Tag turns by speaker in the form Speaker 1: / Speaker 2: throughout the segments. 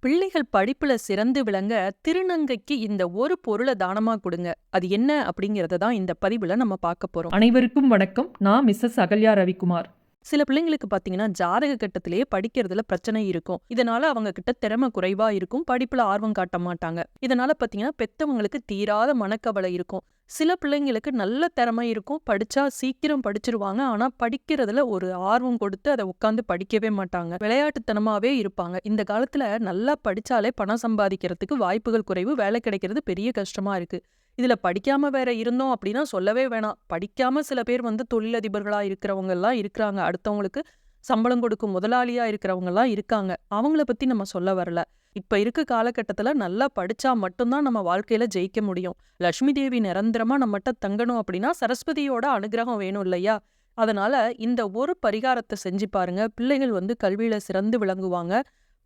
Speaker 1: பிள்ளைகள் படிப்புல சிறந்து விளங்க திருநங்கைக்கு இந்த ஒரு பொருளை தானமா கொடுங்க. அது என்ன அப்படிங்கறத தான் இந்த பதிவுல நம்ம பார்க்க போறோம்.
Speaker 2: அனைவருக்கும் வணக்கம். நான் மிஸ்ஸஸ் அகல்யா ரவிக்குமார்.
Speaker 1: சில பிள்ளைங்களுக்கு பாத்தீங்கன்னா ஜாதக கட்டத்திலேயே படிக்கிறதுல பிரச்சனை இருக்கும். இதனால அவங்க கிட்ட திறமை குறைவா இருக்கும். படிப்புல ஆர்வம் காட்ட மாட்டாங்க. இதனால பாத்தீங்கன்னா பெத்தவங்களுக்கு தீராத மனக்கவலை இருக்கும். சில பிள்ளைங்களுக்கு நல்ல திறமை இருக்கும். படிச்சா சீக்கிரம் படிச்சிருவாங்க. ஆனா படிக்கிறதுல ஒரு ஆர்வம் கொடுத்து அதை உட்காந்து படிக்கவே மாட்டாங்க. விளையாட்டுத்தனமாவே இருப்பாங்க. இந்த காலத்துல நல்லா படிச்சாலே பணம் சம்பாதிக்கிறதுக்கு வாய்ப்புகள் குறைவு. வேலை கிடைக்கிறது பெரிய கஷ்டமா இருக்கு. இதுல படிக்காம வேற இருந்தோம் அப்படின்னா சொல்லவே வேணாம். படிக்காம சில பேர் வந்து தொழிலதிபர்களா இருக்கிறவங்கெல்லாம் இருக்கிறாங்க. அடுத்தவங்களுக்கு சம்பளம் கொடுக்கும் முதலாளியா இருக்கிறவங்கெல்லாம் இருக்காங்க. அவங்கள பத்தி நம்ம சொல்ல வரல. இப்ப இருக்க காலகட்டத்துல நல்லா படிச்சா மட்டும்தான் நம்ம வாழ்க்கையில ஜெயிக்க முடியும். லக்ஷ்மி தேவி நிரந்தரமாக நம்மகிட்ட தங்கணும் அப்படின்னா சரஸ்வதியோட அனுகிரகம் வேணும் இல்லையா? அதனால இந்த ஒரு பரிகாரத்தை செஞ்சு பாருங்க. பிள்ளைகள் வந்து கல்வியில சிறந்து விளங்குவாங்க.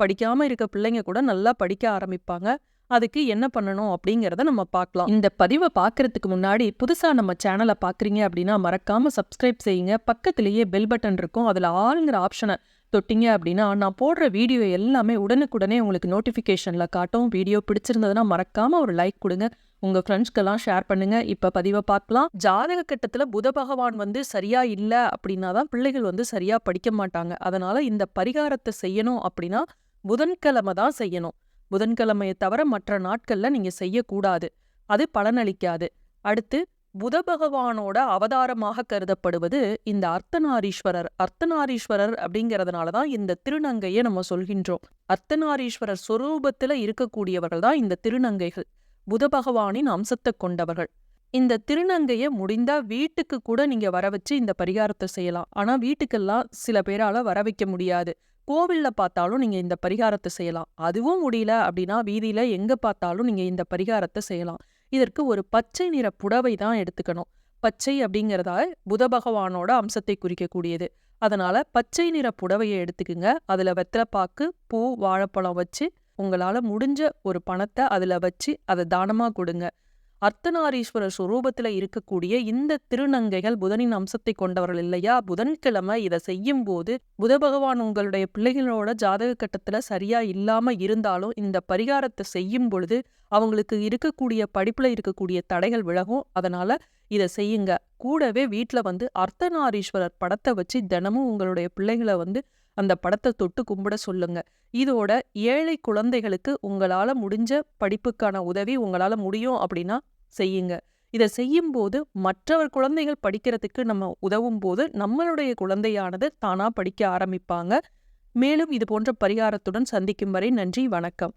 Speaker 1: படிக்காம இருக்க பிள்ளைங்க கூட நல்லா படிக்க ஆரம்பிப்பாங்க. அதுக்கு என்ன பண்ணணும் அப்படிங்கறத நம்ம பார்க்கலாம். இந்த பதிவை பார்க்கறதுக்கு முன்னாடி புதுசா நம்ம சேனலை பார்க்கறீங்க அப்படின்னா மறக்காமல் சப்ஸ்கிரைப் செய்யுங்க. பக்கத்திலேயே பெல் பட்டன் இருக்கும். அதில் ஆளுங்கிற ஆப்ஷனை தொட்டிங்க அப்படின்னா நான் போடுற வீடியோ எல்லாமே உடனுக்குடனே உங்களுக்கு நோட்டிஃபிகேஷன்ல காட்டும். வீடியோ பிடிச்சிருந்ததுன்னா மறக்காமல் ஒரு லைக் கொடுங்க. உங்க ஃப்ரெண்ட்ஸ்க்கெல்லாம் ஷேர் பண்ணுங்க. இப்போ பதிவை பார்க்கலாம். ஜாதக கட்டத்துல புத பகவான் வந்து சரியா இல்லை அப்படின்னா தான் பிள்ளைகள் வந்து சரியா படிக்க மாட்டாங்க. அதனால இந்த பரிகாரத்தை செய்யணும் அப்படின்னா புதன்கிழமை தான் செய்யணும். புதன்கிழமையை தவிர மற்ற நாட்கள்ல நீங்க செய்யக்கூடாது. அது பலனளிக்காது. அடுத்து புத பகவானோட அவதாரமாக கருதப்படுவது இந்த அர்த்தநாரீஸ்வரர். அர்த்தநாரீஸ்வரர் அப்படிங்கறதுனால தான் இந்த திருநங்கையை நம்ம சொல்கின்றோம். அர்த்தநாரீஸ்வரர் சொரூபத்தில் இருக்கக்கூடியவர்கள் தான் இந்த திருநங்கைகள். புத பகவானின் அம்சத்தை கொண்டவர்கள். இந்த திருநங்கையை முடிந்தா வீட்டுக்கு கூட நீங்க வர வச்சு இந்த பரிகாரத்தை செய்யலாம். ஆனா வீட்டுக்கெல்லாம் சில பேரால வர வைக்க முடியாது. கோவில்ல பார்த்தாலும் நீங்க இந்த பரிகாரத்தை செய்யலாம். அதுவும் முடியல அப்படின்னா வீதியில எங்க பார்த்தாலும் நீங்க இந்த பரிகாரத்தை செய்யலாம். இதற்கு ஒரு பச்சை நிற புடவை தான் எடுத்துக்கணும். பச்சை அப்படிங்கிறதா புத பகவானோட அம்சத்தை குறிக்கக்கூடியது. அதனால பச்சை நிற புடவையை எடுத்துக்குங்க. அதுல வெத்தலைப்பாக்கு பூ வாழைப்பழம் வச்சு உங்களால முடிஞ்ச ஒரு பணத்தை அதுல வச்சு அதை தானமா கொடுங்க. அர்த்தநாரீஸ்வரர் சுரூபத்தில் இருக்கக்கூடிய இந்த திருநங்கைகள் புதனின் அம்சத்தை கொண்டவர்கள் இல்லையா? புதன்கிழமை இதை செய்யும் போது புத பகவான் உங்களுடைய பிள்ளைகளோட ஜாதக கட்டத்துல சரியா இல்லாம இருந்தாலும் இந்த பரிகாரத்தை செய்யும் பொழுது அவங்களுக்கு இருக்கக்கூடிய படிப்புல இருக்கக்கூடிய தடைகள் விலகும். அதனால இதை செய்யுங்க. கூடவே வீட்ல வந்து அர்த்தநாரீஸ்வரர் படத்தை வச்சு தினமும் உங்களுடைய பிள்ளைகளை வந்து அந்த படத்தை தொட்டு கும்பிட சொல்லுங்க. இதோட ஏழை குழந்தைகளுக்கு உங்களால முடிஞ்ச படிப்புக்கான உதவி உங்களால முடியும் அப்படின்னா செய்யுங்க. இதை செய்யும்போது மற்றவர் குழந்தைகள் படிக்கிறதுக்கு நம்ம உதவும் போது நம்மளுடைய குழந்தையானது தானா படிக்க ஆரம்பிப்பாங்க. மேலும் இது போன்ற பரிகாரத்துடன் சந்திக்கும் வரை நன்றி வணக்கம்.